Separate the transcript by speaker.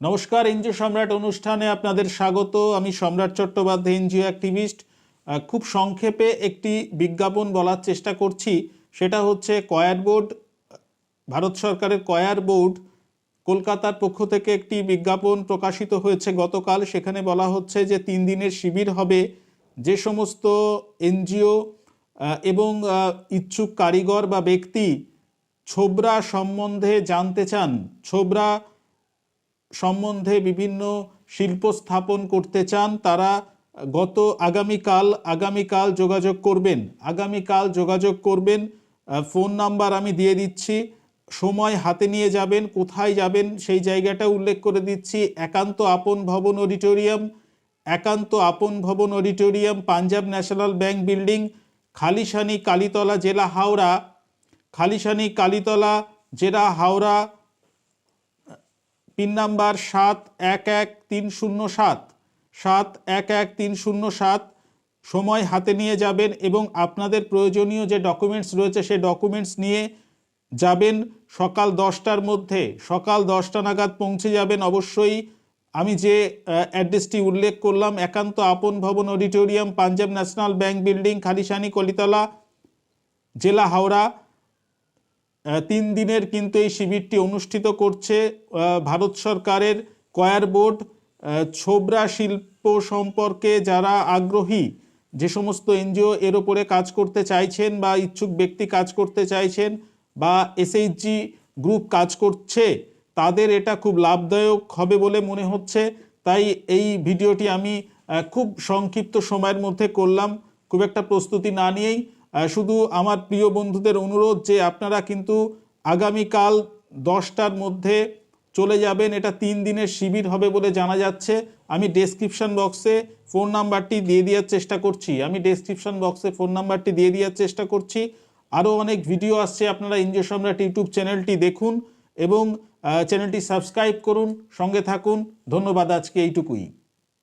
Speaker 1: নমস্কার এনজিও সম্রাট অনুষ্ঠানে আপনাদের স্বাগত। আমি সম্রাট চট্টোপাধ্যায় এনজিও অ্যাক্টিভিস্ট। খুব সংক্ষেপে একটি বিজ্ঞাপন বলার চেষ্টা করছি। সেটা হচ্ছে কয়ার বোর্ড, ভারত সরকারের কয়ার বোর্ড, কলকাতার পক্ষ থেকে একটি বিজ্ঞাপন প্রকাশিত হয়েছে গতকাল। সেখানে বলা হচ্ছে যে তিন দিনের শিবির হবে। যে সমস্ত এনজিও এবং ইচ্ছুক কারিগর বা ব্যক্তি ছোবরা সম্বন্ধে জানতে চান, ছোবরা সম্বন্ধে বিভিন্ন শিল্প স্থাপন করতে চান, তারা গত আগামীকাল আগামীকাল যোগাযোগ করবেন। আগামীকাল যোগাযোগ করবেন। ফোন নাম্বার আমি দিয়ে দিচ্ছি। সময় হাতে নিয়ে যাবেন, কোথায় যাবেন সেই জায়গাটা উল্লেখ করে দিচ্ছি। একান্ত আপন ভবন অডিটোরিয়াম, একান্ত আপন ভবন auditorium, Punjab National Bank building, Khalishani Kalitala জেলা হাওড়া, খালিশানি কালীতলা জেলা হাওড়া পিন নাম্বার সাত এক এক তিন শূন্য সাত সাত এক এক তিন শূন্য সাত, সময় হাতে নিয়ে যাবেন এবং আপনাদের প্রয়োজনীয় যে ডকুমেন্টস রয়েছে সেই ডকুমেন্টস নিয়ে যাবেন। সকাল দশটার মধ্যে, সকাল দশটা নাগাদ পৌঁছে যাবেন। অবশ্যই আমি যে অ্যাড্রেসটি উল্লেখ করলাম, একান্ত আপন ভবন auditorium, Punjab National Bank building, Khalishani, Kalitala, জেলা হাওড়া তিন দিনের কিন্তু এই শিবিরটি অনুষ্ঠিত করছে ভারত সরকারের কয়ার বোর্ড ছোবরা শিল্প সম্পর্কে যারা আগ্রহী, যে সমস্ত এনজিও এর ওপরে কাজ করতে চাইছেন বা ইচ্ছুক ব্যক্তি কাজ করতে চাইছেন বা এসএইচজি গ্রুপ কাজ করছে, তাদের এটা খুব লাভদায়ক হবে বলে মনে হচ্ছে। তাই এই ভিডিওটি আমি খুব সংক্ষিপ্ত সময়ের মধ্যে করলাম। খুব একটা প্রস্তুতি না নিয়েই শুধু আমার প্রিয় বন্ধুদের অনুরোধ যে আপনারা কিন্তু আগামীকাল দশটার মধ্যে চলে যাবেন। এটা তিন দিনের শিবির হবে বলে জানা যাচ্ছে। আমি ডেসক্রিপশন বক্সে ফোন নাম্বারটি দিয়ে দেওয়ার চেষ্টা করছি। আমি ডেসক্রিপশন বক্সে ফোন নাম্বারটি দিয়ে দেওয়ার চেষ্টা করছি। আরও অনেক ভিডিও আসছে, আপনারা ইন্ডিয়া সম্রাট ইউটিউব চ্যানেলটি দেখুন এবং চ্যানেলটি সাবস্ক্রাইব করুন। সঙ্গে থাকুন। ধন্যবাদ আজকে এইটুকুই।